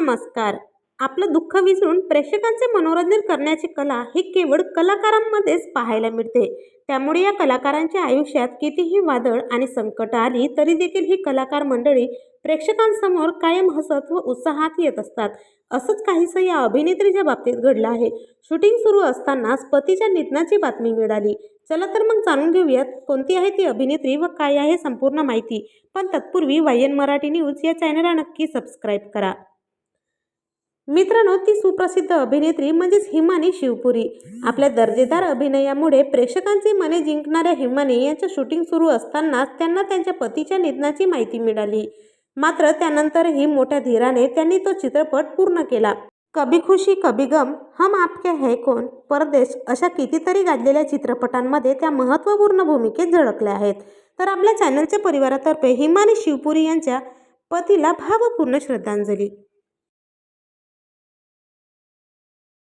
नमस्कार. आपलं दुःख विसरून प्रेक्षकांचे मनोरंजन करण्याची कला ही केवळ कलाकारांमध्येच पाहायला मिळते. त्यामुळे या कलाकारांच्या आयुष्यात कितीही वादळ आणि संकट आली तरी देखील ही कलाकार मंडळी प्रेक्षकांसमोर कायम हसत व उत्साहात येत असतात. असंच काहीसं या अभिनेत्रीच्या बाबतीत घडलं आहे. शूटिंग सुरू असतानाच पतीच्या निधनाची बातमी मिळाली. चला तर मग जाणून घेऊयात कोणती आहे ती अभिनेत्री व काय आहे संपूर्ण माहिती. पण तत्पूर्वी वायन मराठी न्यूज या चॅनलला नक्की सबस्क्राईब करा. मित्रांनो ती सुप्रसिद्ध अभिनेत्री म्हणजेच हिमानी शिवपुरी. आपल्या दर्जेदार अभिनयामुळे प्रेक्षकांची मने जिंकणाऱ्या हिमानी यांचं शूटिंग सुरू असतानाच त्यांना त्यांच्या पतीच्या निधनाची माहिती मिळाली. मात्र त्यानंतरही मोठ्या धीराने त्यांनी तो चित्रपट पूर्ण केला. कभी खुशी कभी गम हम आपके है कोण परदेश अशा कितीतरी गाजलेल्या चित्रपटांमध्ये त्या महत्त्वपूर्ण भूमिकेत झळकल्या आहेत. तर आपल्या चॅनलच्या परिवारातर्फे हिमानी शिवपुरी यांच्या पतीला भावपूर्ण श्रद्धांजली.